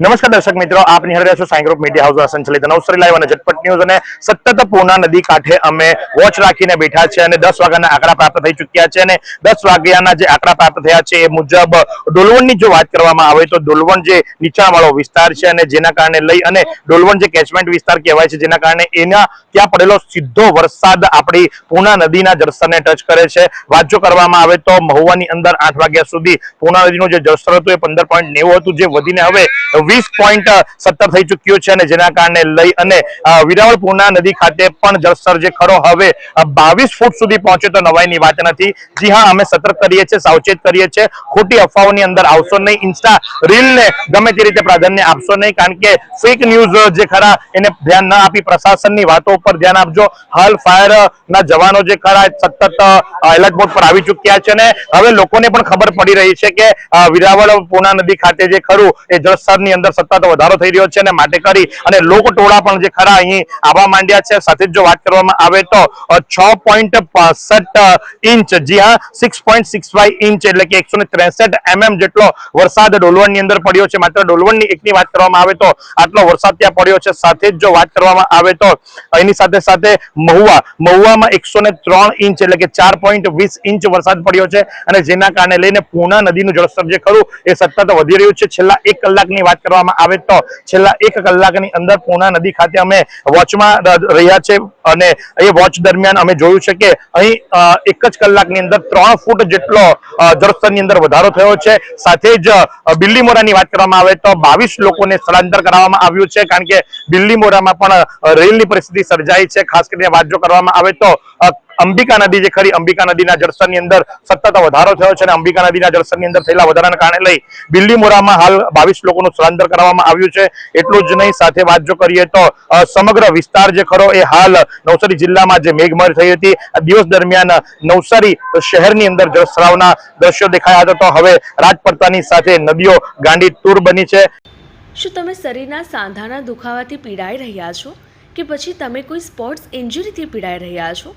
નમસ્કાર દર્શક મિત્રો આપની હરે રહ્યા છો સાઈ ગ્રુપ મીડિયા હાઉસ સંચાલિત નવસરી લાઈવ અને ઝટપટ ન્યૂઝ અને સતત પૂર્ણા નદી કાંઠે અમે વોચ રાખીને બેઠા છે અને દસ વાગ્યાના આંકડા પ્રાપ્ત થઈ ચુક્યા છે અને દસ વાગ્યાના જે આંકડા પ્રાપ્ત થયા છે એ મુજબ ડોલવણની જો વાત કરવામાં આવે તો ડોલવણ જે નીચાણવાળો વિસ્તાર છે અને જેના કારણે લઈ અને ડોલવણ જે કેચમેન્ટ વિસ્તાર કહેવાય છે જેના કારણે એના ત્યાં પડેલો સીધો વરસાદ આપણી પૂર્ણા નદીના જળસ્તરને ટચ કરે છે. વાત જો કરવામાં આવે તો મહુવાની અંદર આઠ વાગ્યા સુધી પૂર્ણા નદીનું જે જળસ્તર હતું એ પંદર પોઈન્ટ નેવું હતું, જે વધીને હવે વીસ પોઈન્ટ સત્તર થઈ ચુક્યો છે અને જેના કારણે લઈ અને વિરાવળ પૂર્ણા નદી ખાતે પણ જળસ્તર જે ખરો હવે બાવીસ ફૂટ સુધી પહોંચે તો નવાઈની વાત નથી. જી હા, અમે સતર્ક કરીએ છીએ, સાવચેત કરીએ છીએ. ખોટી અફવાઓની અંદર આવશો નહીં. ઇન્સ્ટા રીલને ગમે તે રીતે પ્રાધાન્ય આપશો નહીં, કારણ કે ફેક ન્યૂઝ જે ખરા, એને ધ્યાન ના આપી પ્રશાસનની વાતો ઉપર ધ્યાન આપજો. હાલ ફાયર ના જવાનો જે ખરા, સતત એલર્ટ બોર્ડ પર આવી ચુક્યા છે અને હવે લોકોને પણ ખબર પડી રહી છે કે વિરાવળ પૂર્ણા નદી ખાતે જે ખરું, એ જળસ્તરની અંદર સતત વધારો થઈ રહ્યો છે અને માટે કરી અને લોકટોળા પણ જે ખરા અહીં આવવા માંડ્યા છે. સાથે જ વાત કરવામાં આવે તો છ પોઈન્ટ ઇંચ, જી હા સિક્સ ઇંચ એટલે કે એકસો ત્રેસઠ એમએમ જેટલો વરસાદ ડોલવણની અંદર પડ્યો છે. માત્ર ડોલવણની એકની વાત કરવામાં આવે તો આટલો વરસાદ ત્યાં પડ્યો છે. સાથે જ જો વાત કરવામાં આવે તો, એની સાથે સાથે મહુવા, મહુવામાં એકસો ઇંચ એટલે કે ચાર ઇંચ વરસાદ પડ્યો છે. અને જેના કારણે લઈને પૂર્ણા નદીનું જળસ્તર જે ખરું એ સતત વધી રહ્યું છે. છેલ્લા એક કલાકની વાત કરવામાં આવે તો છેલ્લા એક કલાકની અંદર પૂર્ણા નદી ખાતે અમે વોચમાં રહ્યા છે અને એ વોચ દરમિયાન અમે જોયું છે કે અહીં એક જ કલાકની અંદર ત્રણ ફૂટ જેટલો જળસ્તરની અંદર વધારો થયો છે. સાથે જ બિલ્લીમોરાની વાત કરવામાં આવે તો બાવીસ લોકોને સ્થળાંતર કરાવવામાં આવ્યું છે કારણ કે બિલ્લીમોરામાં પણ રેલની પરિસ્થિતિ સર્જાઈ છે. ખાસ કરીને વાત જો કરવામાં આવે તો અંબિકા નદી જે ખરી અંબિકા નદીના જળસ્તરની અંદર સતત વધારો થયો છે અને અંબિકા નદીના જળસ્તરની અંદર થયેલા વધારાને કારણે લઈ બિલ્લીમોરામાં હાલ બાવીસ લોકોનું સ્થળાંતર કરવામાં આવ્યું છે. એટલું જ નહીં, સાથે વાત જો કરીએ તો સમગ્ર વિસ્તાર જે ખરો એ હાલ નવસારી જિલ્લામાં જે મેઘમર થઈ હતી દિવસ દરમિયાન નવસારી શહેરની અંદર જળસ્તરાવના દ્રશ્યો દેખાયા હતા. તો હવે રાજપરતાની સાથે નદીઓ ગાંડી તૂર બની છે. શું તમે શરીરના સાંધાના દુખાવાથી પીડાઈ રહ્યા છો? કે પછી તમે કોઈ સ્પોર્ટ્સ ઇન્જરીથી પીડાઈ રહ્યા છો?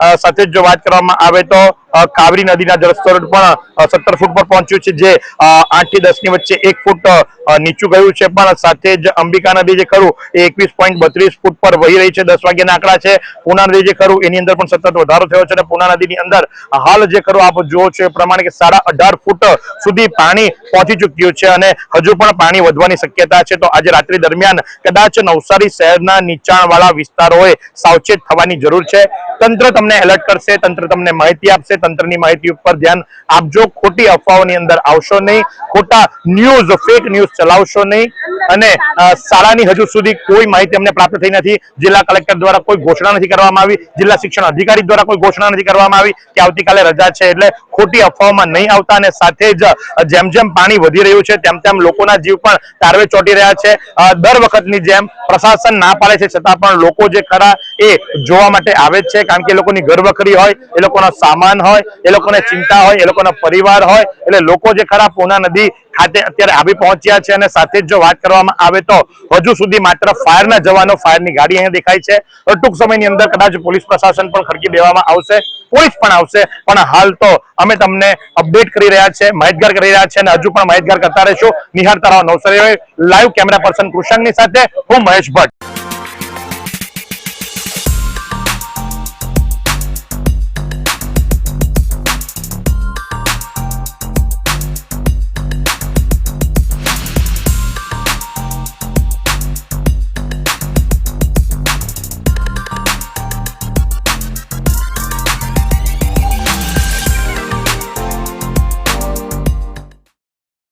સાથે જ વાત કરવામાં આવે તો કાવરી નદીના જળસ્તર પણ સત્તર ફૂટ પર પહોંચ્યું છે, જે આઠથી દસની વચ્ચે એક ફૂટ નીચું ગયું છે, પણ સાથે જ અંબિકા નદી જે ખરું એ એકવીસ પોઈન્ટ બત્રીસ ફૂટ પર વહી રહી છે, દસ વાગ્યાના આંકડા છે. પુના નદી જે ખરું એની અંદર પણ સતત વધારો થયો છે અને પૂર્ણા નદીની અંદર હાલ જે ખરું આપ જુઓ છો એ પ્રમાણે કે સાડા અઢાર ફૂટ સુધી પાણી પહોંચી ચુક્યું છે અને હજુ પણ પાણી વધવાની શક્યતા છે. તો આજે રાત્રિ દરમિયાન કદાચ નવસારી શહેરના નીચાણવાળા વિસ્તારોએ સાવચેત થવાની જરૂર છે. તંત્ર તમને એલર્ટ કરશે, તંત્ર તમને માહિતી આપશે, તંત્રની માહિતી ઉપર ધ્યાન આપજો, ખોટી અફવાઓની અંદર આવશો નહીં, ખોટા ન્યૂઝ ફેક ન્યૂઝ ચલાવશો નહીં. અને શાળાની હજુ સુધી કોઈ માહિતી અમને પ્રાપ્ત થઈ નથી. જિલ્લા કલેક્ટર દ્વારા કોઈ ઘોષણા નથી કરવામાં આવી. જિલ્લા શિક્ષણ અધિકારી દ્વારા કોઈ ઘોષણા નથી કરવામાં આવી કે આવતીકાલે રજા છે એટલે ખોટી અફવામાં નહીં આવતા અને સાથે જ જેમ જેમ પાણી વધી રહ્યું છે, તેમ તેમ લોકોના જીવ પણ તારવે ચોંટી રહ્યા છે. દર વખતની જેમ પ્રશાસન ના પાડે છે, છતાં પણ લોકો જે ખરા એ જોવા માટે આવે છે, કારણ કે એ લોકોની ઘરવખરી હોય, એ લોકોનો સામાન હોય, એ લોકોને ચિંતા હોય, એ લોકોનો પરિવાર હોય, એટલે લોકો જે ખરા પોના નદી ખાતે અત્યારે આવી પહોંચ્યા છે અને સાથે જ જો વાત કરવામાં આવે તો હજુ સુધી માત્ર ફાયરના જવાનો ફાયરની ગાડી અહીંયા દેખાય છે. ટૂંક સમયની અંદર કદાચ પોલીસ પ્રશાસન પણ ખડકી દેવામાં આવશે. પોલીસ પણ આવશે. પણ હાલ તો અમે તમને અપડેટ કરી રહ્યા છે, માહિતગાર કરી રહ્યા છે અને હજુ પણ માહિતગાર કરતા રહીશું. નિહાળતા રહો નવસારી લાઈવ કેમેરા પર્સન કૃષાંગની સાથે હું મહેશ ભટ્ટ.